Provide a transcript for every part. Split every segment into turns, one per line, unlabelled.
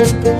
বলব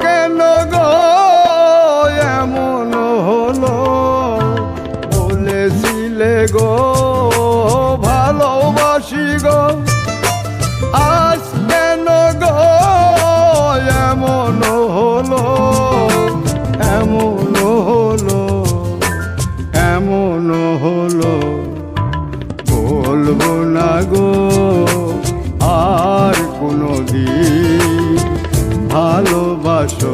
ভালোবাসো।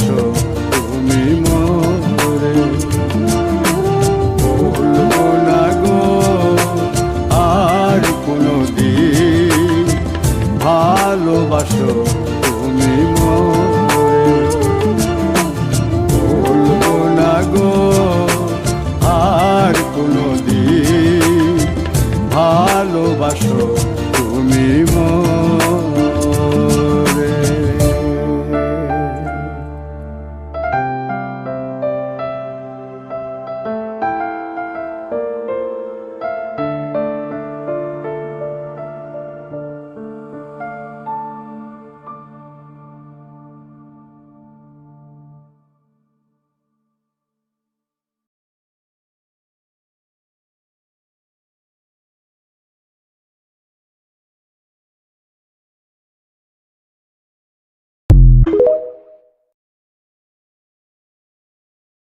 আর কোনো দিন ভালোবাসো